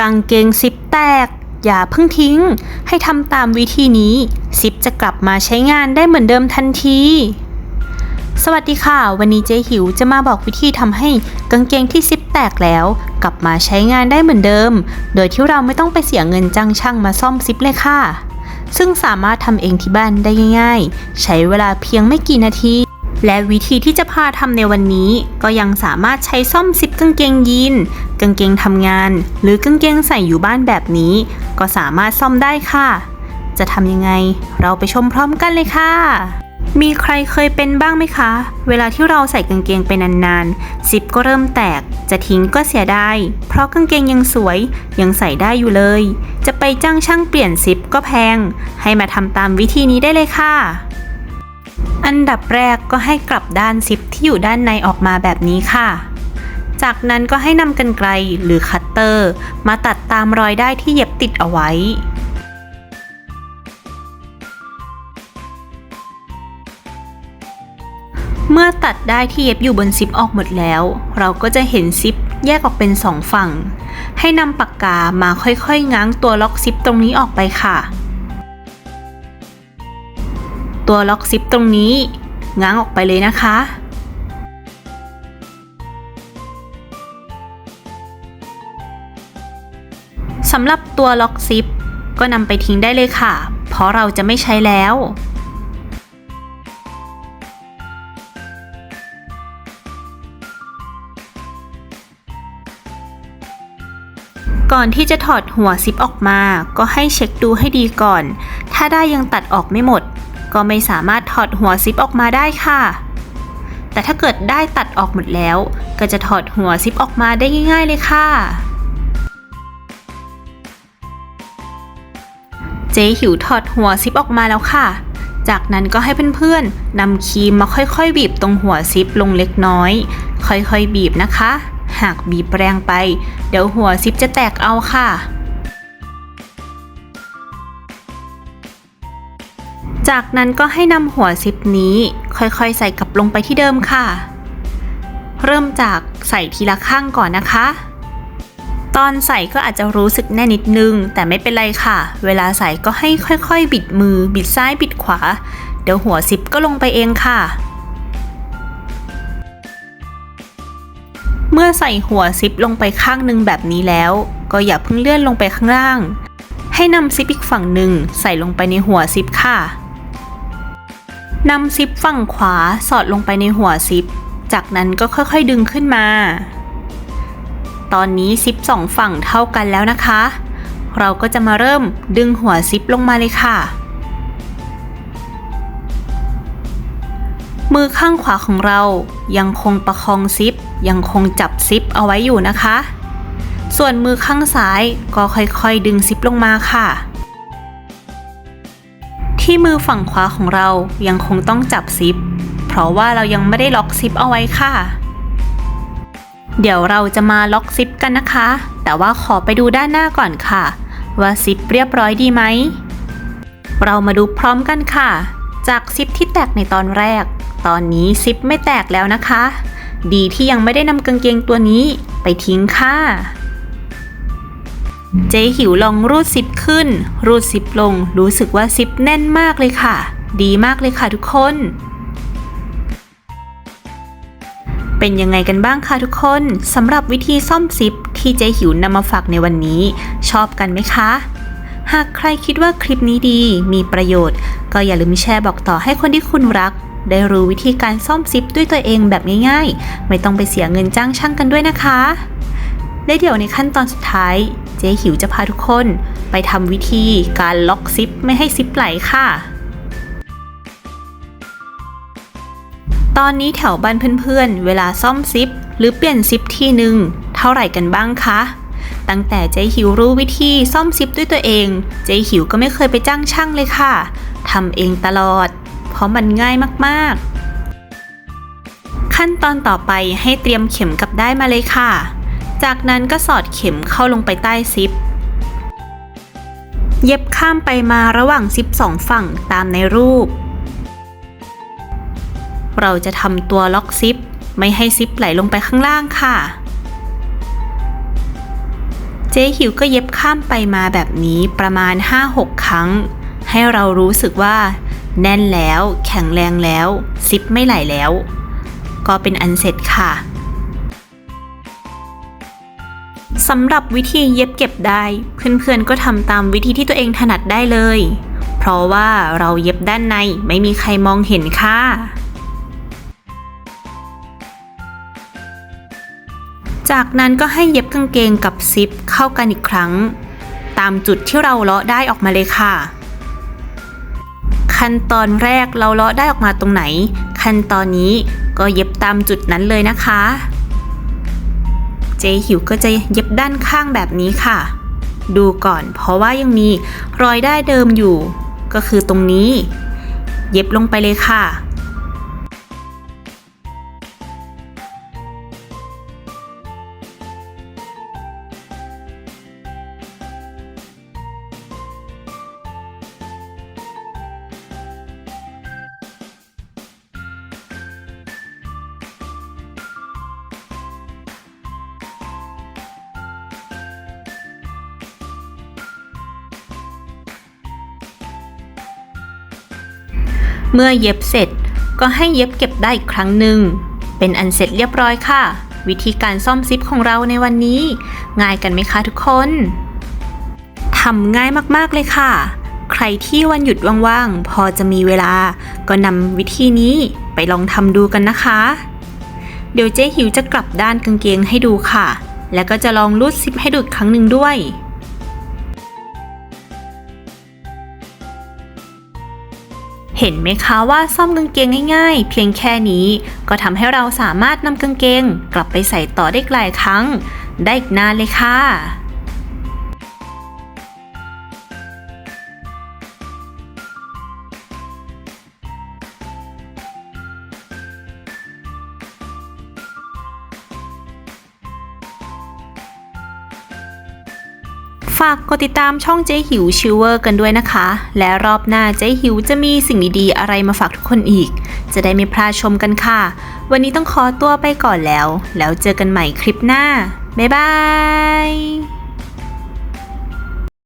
กางเกงซิปแตก อย่าเพิ่งทิ้ง ให้ทำตามวิธีนี้ ซิปจะกลับมาใช้งานได้เหมือนเดิมทันที สวัสดีค่ะ วันนี้เจ๊หิวจะมาบอกวิธีทำให้กางเกงที่ซิปแตกแล้ว กลับมาใช้งานได้เหมือนเดิม โดยที่เราไม่ต้องไปเสียเงินจ้างช่างมาซ่อมซิปเลยค่ะ ซึ่งสามารถทำเองที่บ้านได้ง่าย ๆ ใช้เวลาเพียงไม่กี่นาที และวิธีที่จะพาทำในวันนี้ ก็ยังสามารถใช้ซ่อมซิปกางเกงยีนกางเกงทำงาน หรือกางเกงใส่อยู่บ้านแบบนี้ ก็สามารถซ่อมได้ค่ะ จะทำยังไง เราไปชมพร้อมกันเลยค่ะมีใครเคยเป็นบ้างไหมคะ เวลาที่เราใส่กางเกงไปนานๆซิปก็เริ่มแตก จะทิ้งก็เสียดาย เพราะกางเกงยังสวย ยังใส่ได้อยู่เลย จะไปจ้างช่างเปลี่ยนซิปก็แพง ให้มาทำตามวิธีนี้ได้เลยค่ะ อันดับแรกก็ให้กลับด้านซิปที่อยู่ด้านในออกมาแบบนี้ค่ะ จากนั้นก็ให้นำกรรไกรหรือคัตเตอร์ มาตัดตามรอยได้ที่เย็บติดเอาไว้ เมื่อตัดได้ที่เย็บอยู่บนซิปออกหมดแล้ว เราก็จะเห็นซิปแยกออกเป็นสองฝั่ง ให้นำปากกามาค่อยๆ ง้างตัวล็อกซิปตรงนี้ออกไปค่ะ ตัวล็อกซิปตรงนี้ ง้างออกไปเลยนะคะ สำหรับตัวล็อกซิปก็นำไปทิ้งได้เลยค่ะ เพราะเราจะไม่ใช้แล้ว ก่อนที่จะถอดหัวซิปออกมา ก็ให้เช็คดูให้ดีก่อน ถ้าได้ยังตัดออกไม่หมด ก็ไม่สามารถถอดหัวซิปออกมาได้ค่ะ แต่ถ้าเกิดได้ตัดออกหมดแล้ว ก็จะถอดหัวซิปออกมาได้ง่าย ๆ เลยค่ะ เจ๊หิวถอดหัวซิปออกมาแล้วค่ะ จากนั้นก็ให้เพื่อนๆนำครีมมาค่อยๆ บีบตรงหัวซิปลงเล็กน้อย ค่อยๆ บีบนะคะ หากบีบแรงไป เดี๋ยวหัวซิปจะแตกเอาค่ะ จากนั้นก็ให้นำหัวซิปนี้ค่อยๆใส่กลับลงไปที่เดิมค่ะ เริ่มจากใส่ทีละข้างก่อนนะคะ ตอนใส่ก็อาจจะรู้สึกแน่นนิดนึง แต่ไม่เป็นไรค่ะ เวลาใส่ก็ให้ค่อยๆ บิดมือ บิดซ้ายบิดขวา เดี๋ยวหัวซิปก็ลงไปเองค่ะ เมื่อใส่หัวซิปลงไปข้างหนึ่งแบบนี้แล้ว ก็อย่าเพิ่งเลื่อนลงไปข้างล่างให้นำซิปอีกฝั่งหนึ่งใส่ลงไปในหัวซิปค่ะ นำซิปฝั่งขวาสอดลงไปในหัวซิป จากนั้นก็ค่อยๆดึงขึ้นมา ตอนนี้ซิปสองฝั่งเท่ากันแล้วนะคะ เราก็จะมาเริ่มดึงหัวซิปลงมาเลยค่ะ มือข้างขวาของเรายังคงประคองซิป ยังคงจับซิปเอาไว้อยู่นะคะ ส่วนมือข้างซ้ายก็ค่อยๆดึงซิปลงมาค่ะ ที่มือฝั่งขวาของเรายังคงต้องจับซิป เพราะว่าเรายังไม่ได้ล็อกซิปเอาไว้ค่ะ เดี๋ยวเราจะมาล็อกซิปกันนะคะ แต่ว่าขอไปดูด้านหน้าก่อนค่ะ ว่าซิปเรียบร้อยดีไหม เรามาดูพร้อมกันค่ะ จากซิปที่แตกในตอนแรก ตอนนี้ซิปไม่แตกแล้วนะคะ ดีที่ยังไม่ได้นำกางเกงตัวนี้ไปทิ้งค่ะ เจ๊หิวลองรูดซิปขึ้น รูดซิปลง รู้สึกว่าซิปแน่นมากเลยค่ะ ดีมากเลยค่ะทุกคน เป็นยังไงกันบ้างคะทุกคนสำหรับวิธีซ่อมซิปที่เจ๊หิวนำมาฝากในวันนี้ ชอบกันไหมคะ หากใครคิดว่าคลิปนี้ดี มีประโยชน์ ก็อย่าลืมแชร์บอกต่อให้คนที่คุณรัก ได้รู้วิธีการซ่อมซิปด้วยตัวเองแบบง่ายๆ ไม่ต้องไปเสียเงินจ้างช่างกันด้วยนะคะ และเดี๋ยวในขั้นตอนสุดท้าย เจ๊หิวจะพาทุกคนไปทำวิธีการล็อกซิปไม่ให้ซิปไหลค่ะ ตอนนี้แถวบ้านเพื่อนๆ เวลาซ่อมซิป หรือเปลี่ยนซิปทีหนึ่งเท่าไหร่กันบ้างคะ ตั้งแต่เจ๊หิวรู้วิธีซ่อมซิปด้วยตัวเอง เจ๊หิวก็ไม่เคยไปจ้างช่างเลยค่ะทำเองตลอด เพราะมันง่ายมากๆ ขั้นตอนต่อไปให้เตรียมเข็มกับได้มาเลยค่ะ จากนั้นก็สอดเข็มเข้าลงไปใต้ซิป เย็บข้ามไปมาระหว่างซิปสองฝั่งตามในรูป เราจะทำตัวล็อกซิป ไม่ให้ซิปไหลลงไปข้างล่างค่ะ เจ๊หิวก็เย็บข้ามไปมาแบบนี้ประมาณ 5-6 ครั้ง ให้เรารู้สึกว่า แน่นแล้ว แข็งแรงแล้ว ซิปไม่ไหลแล้ว ก็เป็นอันเสร็จค่ะ สำหรับวิธีเย็บเก็บได้ เพื่อนๆก็ทำตามวิธีที่ตัวเองถนัดได้เลย เพราะว่าเราเย็บด้านในไม่มีใครมองเห็นค่ะ จากนั้นก็ให้เย็บกางเกงกับซิปเข้ากันอีกครั้ง ตามจุดที่เราเลาะได้ออกมาเลยค่ะ ขั้นตอนแรกเราเลาะได้ออกมาตรงไหน ขั้นตอนนี้ก็เย็บตามจุดนั้นเลยนะคะ เจหิวก็จะเย็บด้านข้างแบบนี้ค่ะ ดูก่อนเพราะว่ายังมีรอยได้เดิมอยู่ ก็คือตรงนี้ เย็บลงไปเลยค่ะ เมื่อเย็บเสร็จก็ให้เย็บเก็บได้อีกครั้งหนึ่ง เป็นอันเสร็จเรียบร้อยค่ะ วิธีการซ่อมซิปของเราในวันนี้ ง่ายกันไหมคะทุกคนทำง่ายมากๆเลยค่ะ ใครที่วันหยุดว่างๆ พอจะมีเวลา ก็นำวิธีนี้ไปลองทำดูกันนะคะ เดี๋ยวเจ๊หิวจะกลับด้านกางเกงให้ดูค่ะ แล้วก็จะลองรูดซิปให้ดูอีกครั้งหนึ่งด้วย เห็นไหมคะว่าซ่อมกางเกงง่ายๆ เพียงแค่นี้ ก็ทำให้เราสามารถนำกางเกง กลับไปใส่ต่อได้หลายครั้ง ได้อีกนานเลยค่ะ ฝากกดติดตามช่องเจ๊หิวชิวเวอร์กันด้วยนะคะ และรอบหน้าเจ๊หิวจะมีสิ่งดีๆอะไรมาฝากทุกคนอีก จะได้ไม่พลาดชมกันค่ะ วันนี้ต้องขอตัวไปก่อนแล้ว แล้วเจอกันใหม่คลิปหน้า บ๊ายบาย